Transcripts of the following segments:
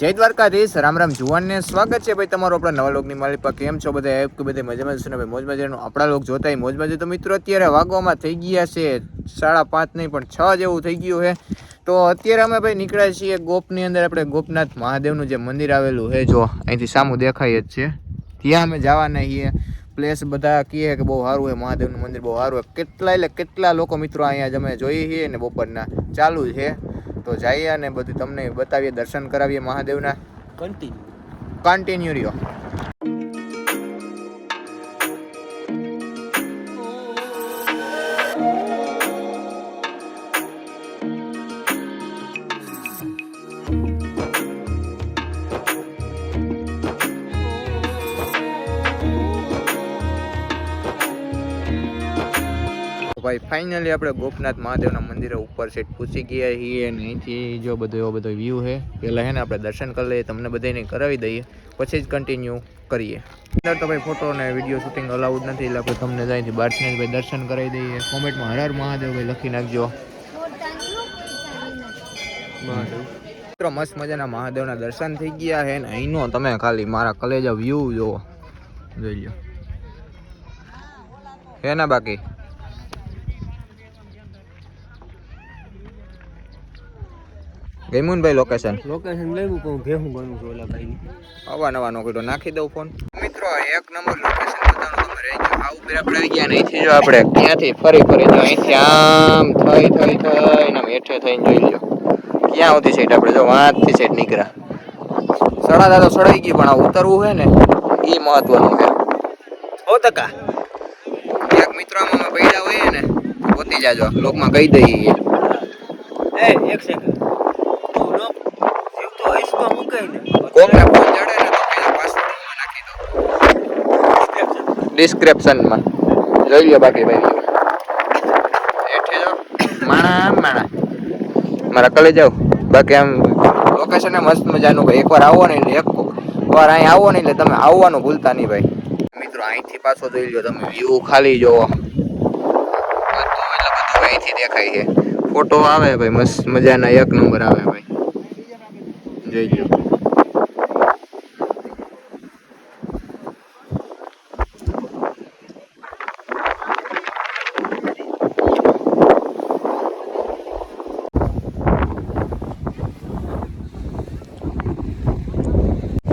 જય દ્વારકાધીશ, રામ રામ જુવાનને સ્વાગત છે ભાઈ તમારો આપણા નવા લોકની માલિક પર. કેમ છો બધા? એપ કે બધા મજામાં છે ને ભાઈ? મોજ મજાનું આપણા લોક જોતા મોજ મજા તો મિત્રો અત્યારે વાગવામાં થઈ ગયા છે સાડા પાંચ નહીં, પણ છ જેવું થઈ ગયું છે. તો અત્યારે અમે ભાઈ નીકળ્યા છીએ ગોપની અંદર. આપણે ગોપનાથ મહાદેવનું જે મંદિર આવેલું છે, જો અહીંથી સામું દેખાય જ છે. ત્યાં અમે જવાના છીએ. પ્લેસ બધા કહે કે બહુ સારું હોય મહાદેવનું મંદિર બહુ સારું હોય કેટલા એટલે કેટલા લોકો મિત્રો અહીંયા જ અમે જોઈએ છીએ ને બપોરના. ચાલુ છે. તો જઈએ અને બધું તમને બતાવીએ દર્શન કરાવીએ મહાદેવના. કન્ટિન્યુ કન્ટિન્યુ રહ્યો. ભાઈ ફાઇનલી આપણે ગોપનાથ મહાદેવના મંદિરે ઉપર સેટ પૂછી ગયા છીએ અને અહીંથી જો બધો એવો બધો વ્યૂ છે પહેલાં હે ને આપણે દર્શન કરી લઈએ તમને બધાને કરાવી દઈએ પછી જ કન્ટિન્યુ કરીએ. અંદર તો ભાઈ ફોટો અને વીડિયો શૂટિંગ અલાઉડ નથી એટલે આપણે તમને અહીંથી બહારથી ભાઈ દર્શન કરાવી દઈએ. કોમેન્ટમાં હર હર મહાદેવ ભાઈ લખી નાખજો. મિત્રો મસ્ત મજાના મહાદેવના દર્શન થઈ ગયા છે ને અહીંનો તમે ખાલી મારા કલેજા વ્યૂ જોવો જોઈ લો હે ના બાકી? ગમ્યું ને ભાઈ લોકેશન લોકેશન લેવું પણ ભેહું બનવું છું ઓલા ભાઈ આવા નવા નોકરી નાખી દઉં ફોન મિત્રો એક નંબર લોકેશન બતાવવાનું તમે રહી ઉપર આપણે આવી ગયા ને અહીંથી જો આપણે ક્યાંથી ફરી ફરી જો અહીંથી આમ થઈ થઈ થઈ ને હેઠે થઈને જોઈ લ્યો. ક્યાં આવતી સાઈડ આપણે જો વાંચથી સાઈડ નીકળ્યા. સડાતા તો સડાઈ ગઈ પણ આ ઉતરવું છે ને એ મહત્વનું છે. સો ટકા. એક મિત્રો આમાં પૈડા હોય ને પોતી જાજો. લોકમાં કહી દઈએ. એ એક સેકન્ડ તું નો જીવ તો આઈસમાં મુકાઈ દે કોમને ફોન જડે ને તો પેલા પાસવર્ડ નાખી દો. ડિસ્ક્રિપ્શનમાં જોઈ લો બાકી ભાઈ. એઠે જો. માણા માણા. મારા કલે જાવ બાકી આમ લોકેશન મસ્ત મજાનું ભાઈ. એકવાર આવો ને એટલે એક વાર અહીં આવો ને એટલે તમે આવવાનું ભૂલતા નહીં ભાઈ. મિત્રો અહીંથી પાછો જોઈ લો તમે. વ્યૂ ખાલી જોવો. અહીંથી દેખાય છે. ફોટો આવે ભાઈ. મસ્ત મજાના એક નંબર આવે ભાઈ. જોઈ લો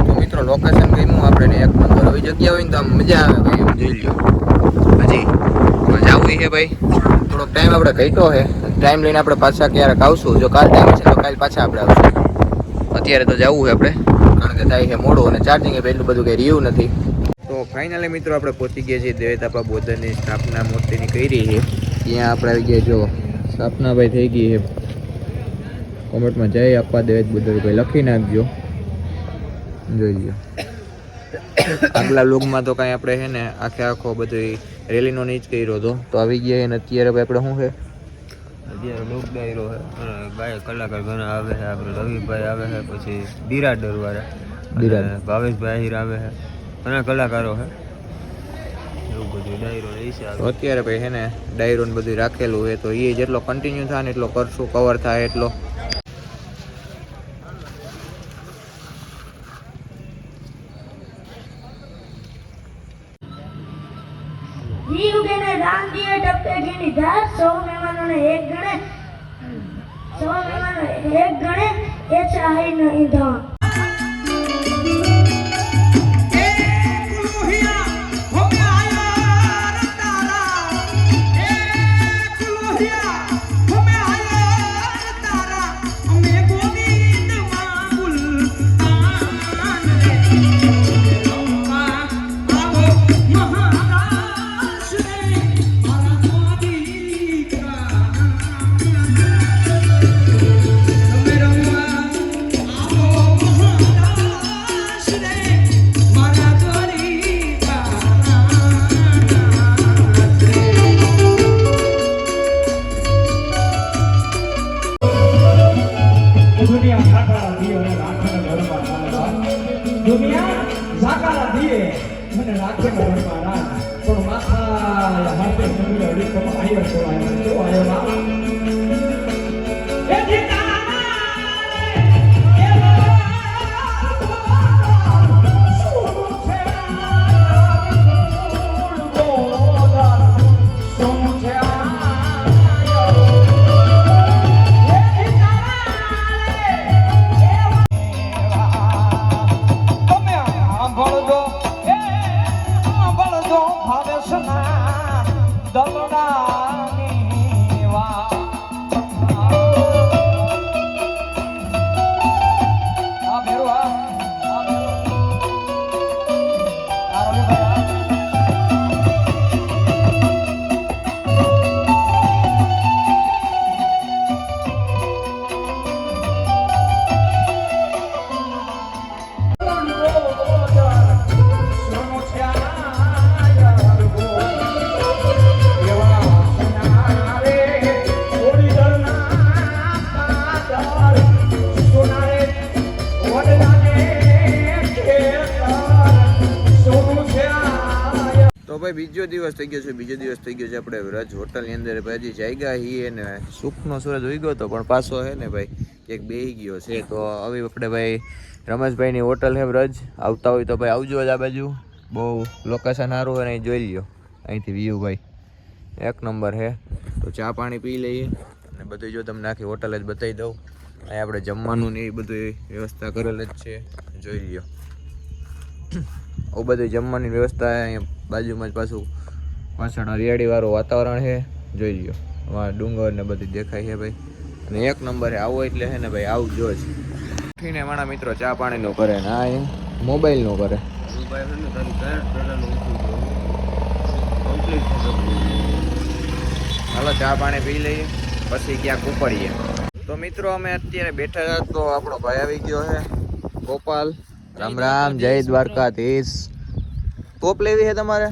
તો મિત્રો લોકેશન ગમ્યું, આપણે એક નંબર આવી જગ્યા હોય ને તો આમ મજા આવે ભાઈ એમ જોઈ લો હજી મજા આવી છે ભાઈ. થોડોક ટાઈમ આપણે ઘટ્યો છે. ટાઈમ લઈને આપણે પાછા ક્યારેક આવશું. જો કાલ ટાઈમ છે તો કાલ પાછા આપણે આવશું. અત્યારે તો જવું છે આપણે, કારણ કે થાય છે મોડું અને ચાર્જિંગ એટલું બધું કંઈ રહ્યું નથી. તો ફાઇનલી મિત્રો આપણે પહોંચી ગયા છીએ દેવેતાપા બૌદ્ધની સ્થાપના મૂર્તિની કરી છે. ત્યાં આપણે આવી ગયા જો. સ્થાપના ભાઈ થઈ ગઈ છે. કોમેન્ટમાં જય આપવા દેવેત બુદ્ધ ભાઈ લખી નાખજો. જોઈ લો આગલા લોગમાં તો કાંઈ આપણે છે ને આખે આખો બધી રેલીનો જ કર્યો હતો. તો આવી ગયા અને અત્યારે આપણે શું છે? અત્યારે લોક ડાયરો છે. અને કલાકાર ઘણા આવે છે. આપણે રવિભાઈ આવે છે પછી બિરાડર વાળા. ભાવેશભાઈ આહિર આવે છે. ઘણા કલાકારો છે. એવું બધું ડાયરો રહી છે અત્યારે ભાઈ છે ને ડાયરો ને બધું રાખેલું હોય તો એ જેટલો કન્ટિન્યુ થાય ને એટલો કરશું કવર થાય એટલો. જીવ ગણે રામ દીએ ટપકે ઘીની ધાર સૌ મહેમાનોને એક ગણે, સૌ મહેમાનો એક ગણે, એ ચાહી નહીં ધામ અને રાખે ઘરમાં રાજ પણ માથા હાથે નમી અડી તો આયો છો આયો છો આયો ના એ દલોડા બીજો દિવસ થઈ ગયો છે, બીજો દિવસ થઈ ગયો છે, આપણે રજ હોટલની અંદર ભાઈ હજી જાગ્યા એને સુખનો સૂરજ ઉઈ ગયો હતો પણ પાછો હે ને ભાઈ એક બેહી ગયો છે. તો હવે આપણે ભાઈ રમેશભાઈની હોટલ છે રજ આવતા હોય તો ભાઈ આવજો જ આ બાજુ. બહુ લોકેશન સારું હોય અહીં જોઈ લ્યો. અહીંથી વ્યૂ ભાઈ. એક નંબર છે તો ચા પાણી પી લઈએ અને બધું જો તમને આખી હોટલ જ બતાવી દઉં. અહીં આપણે જમવાનું ને એ બધું વ્યવસ્થા કરેલ જ છે. જોઈ લ્યો. આવું બધું જમવાની વ્યવસ્થા અહીંયા બાજુમાં જ પાછું પાછળ હરિયાળીવાળું વાતાવરણ છે. જોઈ લ્યો. અમારા ડુંગર ને બધું દેખાય છે ભાઈ. અને એક નંબર આવો એટલે છે ને ભાઈ આવજો જ ઉઠીને મારા મિત્રો ચા પાણીનું કરે ને આ મોબાઈલનું કરે. હાલો, ચા પાણી પી લઈએ, પછી ક્યાંક ઉપડીએ. તો મિત્રો, અમે અત્યારે બેઠા તો આપણો ભાઈ આવી ગયો છે, ગોપાલ. રામ રામ જય દ્વારકાધીશ. કોપ લેવી છે તમારે?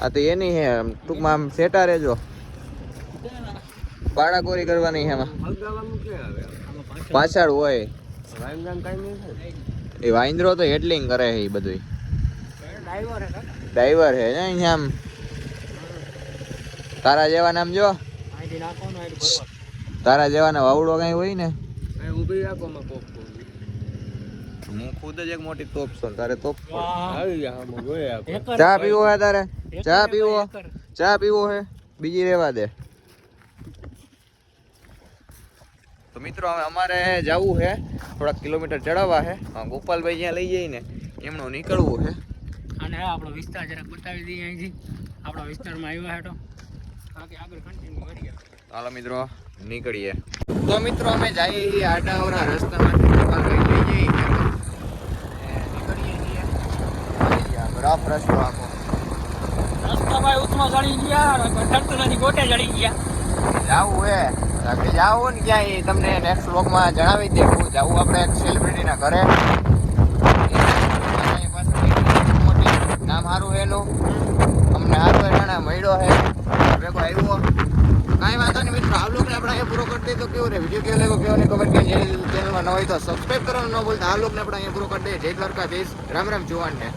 આ તો એની આમ ટૂંકમાં આમ સેટા રહેજો પાડાકોરી કરવાની છે એમાં. પાછળ. હોય. એ વાઇન્દ્રો તો હેડલિંગ કરે છે એ બધું ડ્રાઈવર છે ને અહીંયા આમ. તારા જેવા નામ જો. તારા જેવાના વાવડો કઈ હોય ને. ઊભી રાખો કોક. હું ખુદ જ એક મોટી તોપ છું. તારે તોપ ચા પીવો હે તારે? ચા પીવો? ચા પીવો હે? બીજી રેવા દે. તો મિત્રો હવે અમારે જવું છે થોડાક કિલોમીટર ચડાવવા છે હા, ગોપાલભાઈ જ્યાં લઈ જઈને એમનું નીકળવું છે અને આપણો વિસ્તાર જરાક બતાવી દઈએ અહીંથી. આપણા વિસ્તારમાં આવ્યા હેઠો. બાકી આગળ કન્ટિન્યુ કરીએ ચાલો મિત્રો નીકળીએ. તો મિત્રો અમે જઈએ આડાવરા રસ્તામાંથી ગોપાલભાઈ લઈ જઈએ ને નીકળીએ છીએ આવી ગયા, રફ રસ્તો આખો રસ્તા ભાઈ ઉતમાં ચડી ગયા ટંટલાની ગોટે ચડી ગયા. જાવું હે. જાવું ને ક્યાંય તમને નેક્સ્ટ વ્લોગમાં જણાવી દેવું જાવું આપણે એક સેલિબ્રિટીના ઘરે. નામ સારું એનું અમને સારું એના મળ્યો છે ભેગો આવ્યો. કાંઈ વાંધો નહીં મિત્રો આ લોકોને આપણે અહીંયા પૂરો કરી દઈએ. તો કેવું રે? વીડિયો કેવો લાગ્યો? કેવો નહીં? ખબર કે ચેનલમાં ન હોય તો સબસ્ક્રાઈબ કરવાનું ન ભૂલતા. આ લોકને આપણે અહીંયા પૂરો કરી દઈએ. જય દ્વારકાધીશ. રામ રામ જુવાન ને